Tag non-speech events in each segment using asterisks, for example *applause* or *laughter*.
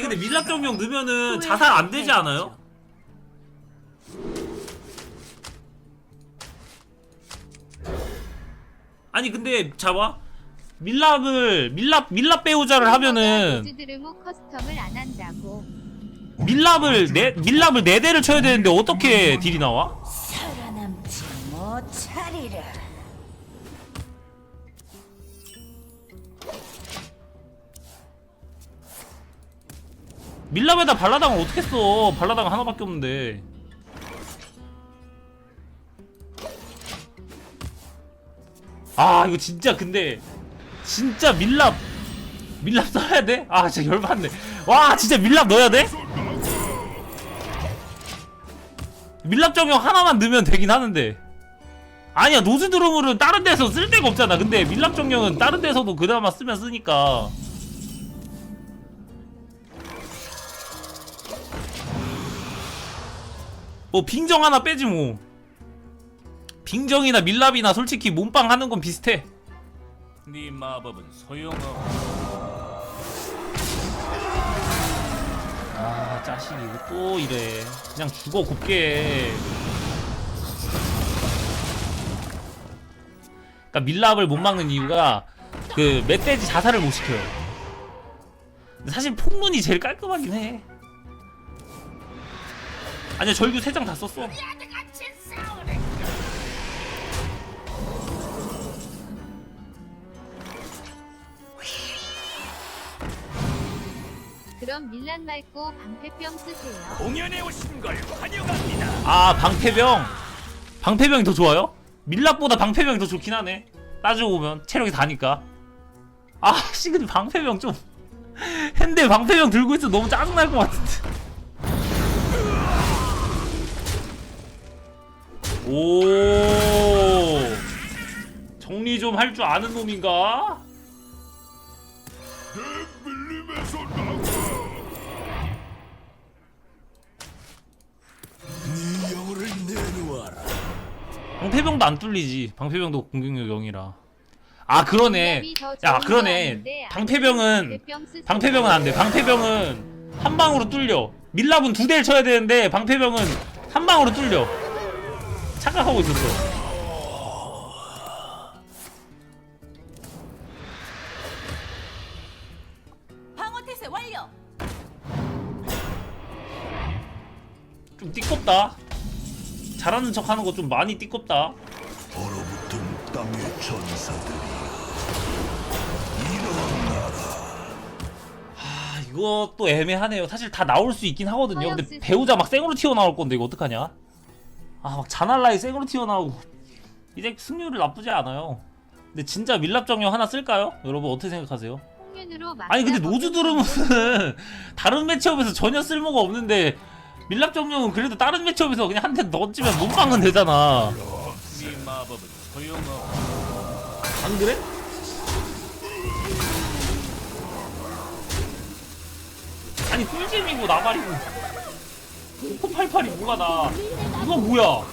아니 근데 밀랍 정령 넣으면은 자살 안 되지 않아요? 아니 근데 잡아 밀랍을 밀랍 밀랍 배우자를 하면은 드르모 커스텀을 안 한다고. 밀랍을 네 밀랍을 네 대를 쳐야 되는데 어떻게 딜이 나와? 살아남지 못하리라. 밀랍에다 발라당을 어떻게 써? 발라당 하나밖에 없는데. 아 이거 진짜 근데 진짜 밀랍 밀랍 써야 돼? 아 진짜 열받네. 와 진짜 밀랍 넣어야 돼? 밀랍 정형 하나만 넣으면 되긴 하는데. 아니야 노즈 드럼물은 다른 데서 쓸 데가 없잖아. 근데 밀랍 정형은 다른 데서도 그나마 쓰면 쓰니까. 뭐 빙정 하나 빼지 뭐. 빙정이나 밀랍이나 솔직히 몸빵 하는 건 비슷해. 네 마법은 소용없. 아 짜식이 이거 또 이래. 그냥 죽어 곱게. 그니까 밀랍을 못 막는 이유가 그 멧돼지 자살을 못 시켜요. 사실 폭문이 제일 깔끔하긴 해 아니야 절규 3장 다 썼어 그럼 밀란 말고 방패병 쓰세요. 공연에 오신 걸 환영합니다. 아 방패병 방패병이 더 좋아요? 밀랍보다 방패병이 더 좋긴 하네 따지고 보면 체력이 다니까 아씨 근데 방패병 좀 *laughs* 핸데 방패병 들고 있어 너무 짜증날 것 같은데 오 정리 좀 할 줄 아는 놈인가? 방패병도 안 뚫리지 방패병도 공격력 0이라 아 그러네 야 그러네 방패병은. 방패병은 안 돼. 방패병은 한 방으로 뚫려. 밀랍은 두 대를 쳐야 되는데 방패병은 한 방으로 뚫려. 착각하고 있었어. 방어 태세 완료. 좀 띠껍다. 잘하는 척 하는 거 좀 많이 띠껍다. 얼어붙은 땅의 전사들이여. 아, 이것도 애매하네요. 사실 다 나올 수 있긴 하거든요. 근데 배우자 막 생으로 튀어나올 건데 이거 어떡하냐? 아, 막 자날라이 생으로 튀어나오고. 이제 승률이 나쁘지 않아요. 근데 진짜 밀랍 정령 하나 쓸까요? 여러분 어떻게 생각하세요? 아니 근데 노즈 드럼은 *laughs* 다른 매치업에서 전혀 쓸모가 없는데 밀랍 정령은 그래도 다른 매치업에서 그냥 한대 던지면 몸빵은 되잖아. 안 그래? 아니 꿀잼이고 나발이고 5988이 뭐가 나 이거 뭐야?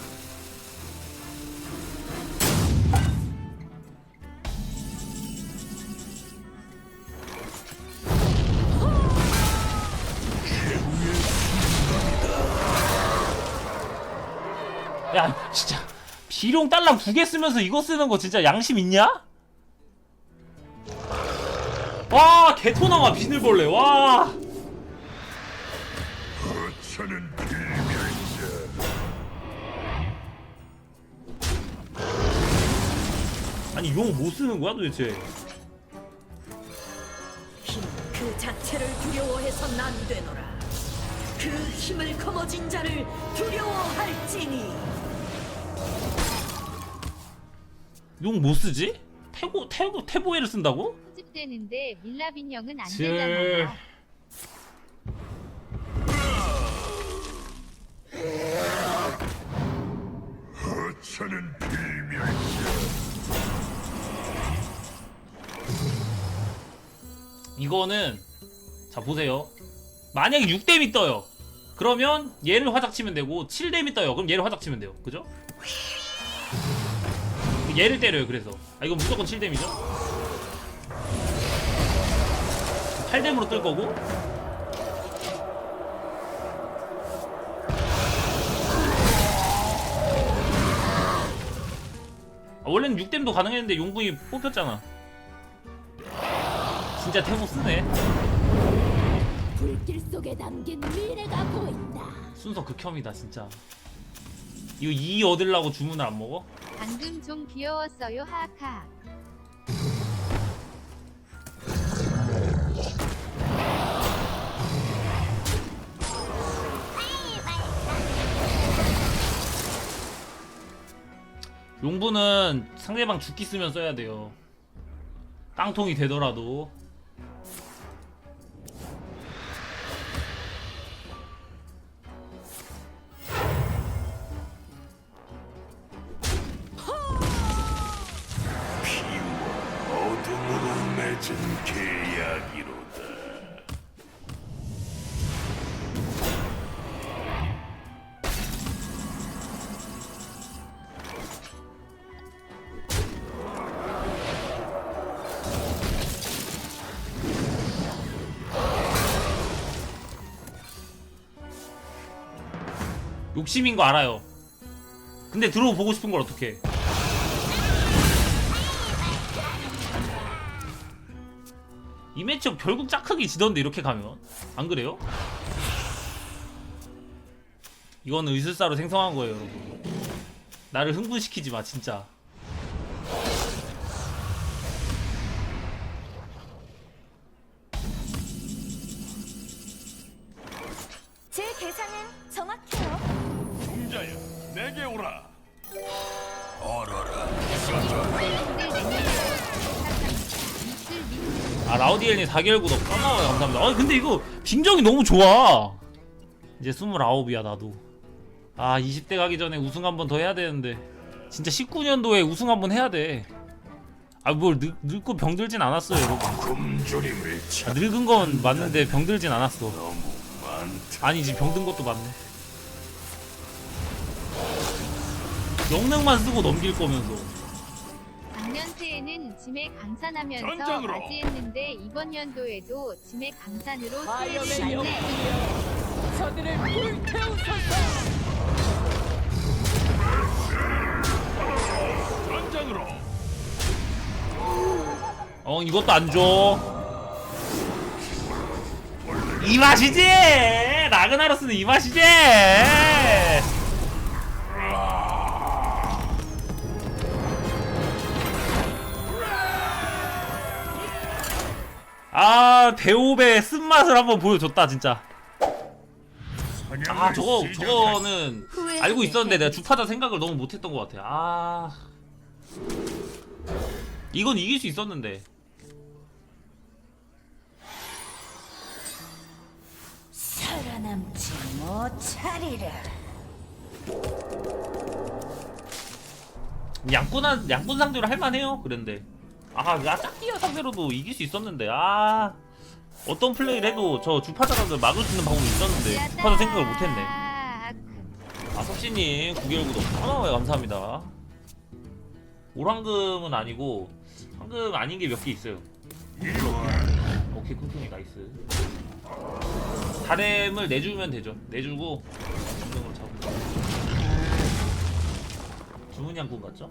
야 진짜. 비룡 딸랑 두 개 쓰면서 이거 쓰는 거 진짜 양심 있냐? 와 개토나와 비늘벌레. 와 아니 용뭐 쓰는 거야 도대체 힘 그 자체를 두려워해선 안 되노라. 그 힘을 거머쥔 자를 두려워할지니. 용뭐 쓰지? 태고 태고 태보에를 쓴다고? 편집되는데 밀랍 인형은 안 질. 되잖아요. 저는 빌면서 이거는 자 보세요. 만약에 6댐이 떠요. 그러면 얘를 화작 치면 되고 7댐이 떠요. 그럼 얘를 화작 치면 돼요. 그죠? 얘를 때려요 그래서. 아 이건 무조건 7댐이죠? 8댐으로 뜰 거고. 아, 원래는 6댐도 가능했는데 용궁이 뽑혔잖아. 진짜 태보 쓰네 불길 속에 담긴 미래가 보인다. 순서 극혐이다 진짜 이거 2 얻으려고 주문을 안 먹어? 방금 좀 귀여웠어요 하하. 용분은 상대방 죽기 쓰면 써야 돼요 깡통이 되더라도 맺은 계약이로다. 욕심인 거 알아요 근데 들어보고 싶은 걸 어떡해 이 매치업 결국 짝크기 지던데 이렇게 가면? 안 그래요? 이거는 의술사로 생성한 거예요 여러분. 나를 흥분시키지 마 진짜 아 라우디엘님 4개월 구독 까마워요 감사합니다. 아 근데 이거 빙정이 너무 좋아. 이제 29이야 나도. 아 20대 가기 전에 우승 한 번 더 해야 되는데. 진짜 19년도에 우승 한 번 해야 돼아뭘 늙고 병들진 않았어요 여러분. 아, 참. 늙은 건 맞는데 병들진 않았어. 아니지 병든 것도 맞네. 영능만 쓰고 넘길 거면서 새해는 짐에 강산하면서 전장으로. 맞이했는데 이번 연도에도 짐에 강산으로 새해를 파이어맨 맞네. 영웅이여, 저들을 불태우소서. 전장으로. 어 이것도 안 줘. 이 맛이지. 라그나로스는 이 맛이지. 아 배우배 쓴맛을 한번 보여줬다 진짜. 아 저거 저거는 알고 있었는데 내가 주파자 생각을 너무 못했던 것 같아. 아 이건 이길 수 있었는데. 살아남지 못하리라. 양꾼한 양꾼 상대로 할만해요. 그런데 아, 나 짝디어 상대로도 이길 수 있었는데 아 어떤 플레이를 해도 저 주파자를 막을 수 있는 방법이 있었는데 주파자 생각을 못했네. 아, 아 석시님 9개월 구독 하나와요 감사합니다. 올황금은 아니고 황금 아닌 게 몇 개 있어요. 오케이 쿵쿵이 나이스. 다렘을 내주면 되죠. 내주고 감정으로 잡고. 주문 양꾼 같죠?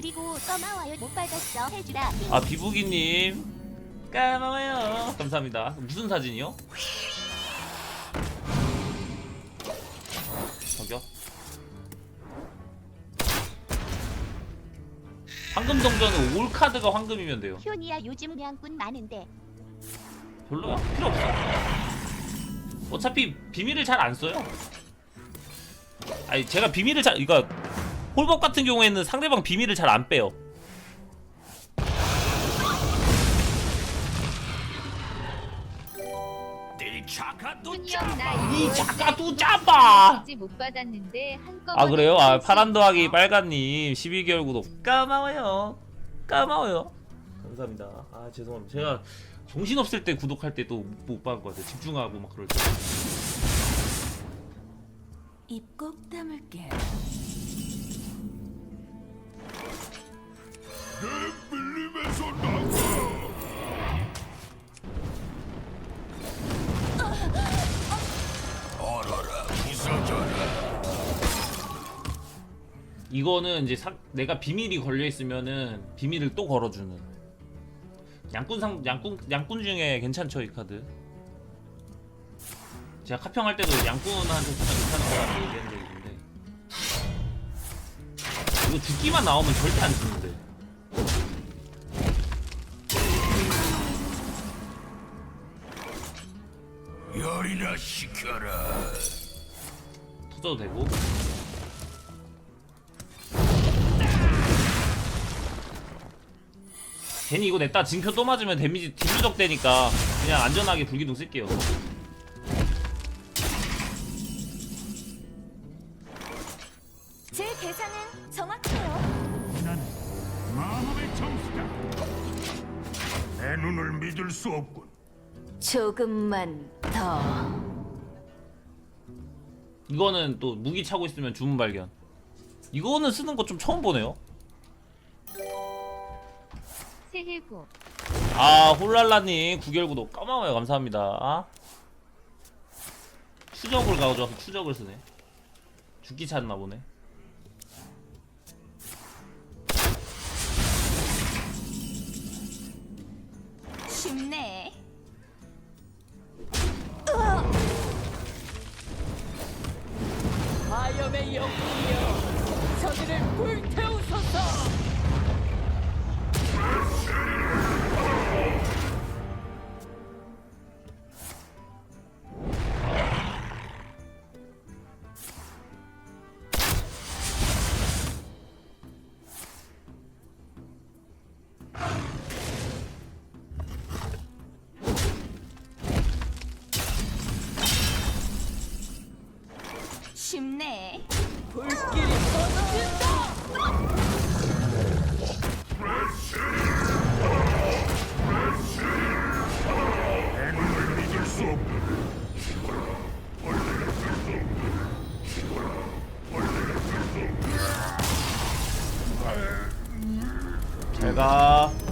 그리고 떠나와요. 못 받았어. 해주라. 아 비부기님. 까마워요. 감사합니다. 무슨 사진이요? 저기요. 황금 동전은 올 카드가 황금이면 돼요. 효니야 요즘 양꾼 많은데. 별로야 필요 없어. 어차피 비밀을 잘 안 써요. 아니 제가 비밀을 잘 이거 홀법 같은 경우에는 상대방 비밀을 잘 안 빼요. 이 작가도 짜봐. 못 받았는데 아 그래요? 아 파란 더하기 원. 빨간님 12개월 구독. 까마워요. 까마워요. 감사합니다. 아 죄송합니다. 제가 정신없을 때 구독할 때 또 못 받을 것 같아요. 집중하고 막 그럴 때. 입꼭 다물게. 이거는 이제 사, 내가 비밀이 걸려 있으면은 비밀을 또 걸어주는 양꾼상 양꾼 양꾼 중에 괜찮죠 이 카드. 제가 카평할 때도 양꾼한테 괜찮은 거라고 얘기한 적이 있는데 이거 죽기만 나오면 절대 안 쓰는데. 열이나 시켜라. 터져도 되고. 괜히 이거 냈다 진표 또 맞으면 데미지 딜루적 되니까 그냥 안전하게 불기둥 쓸게요. 제 계산은 정확해요. 나는 마법의 점수다. 내 눈을 믿을 수 없군. 조금만 더. 이거는 또 무기 차고 있으면 주문 발견. 이거는 쓰는 거 좀 처음 보네요. 새해 복 아 홀랄라님 구결구독 까마워요 감사합니다. 추적을 가져와서 추적을 쓰네. 죽기 찾나 보네. 가.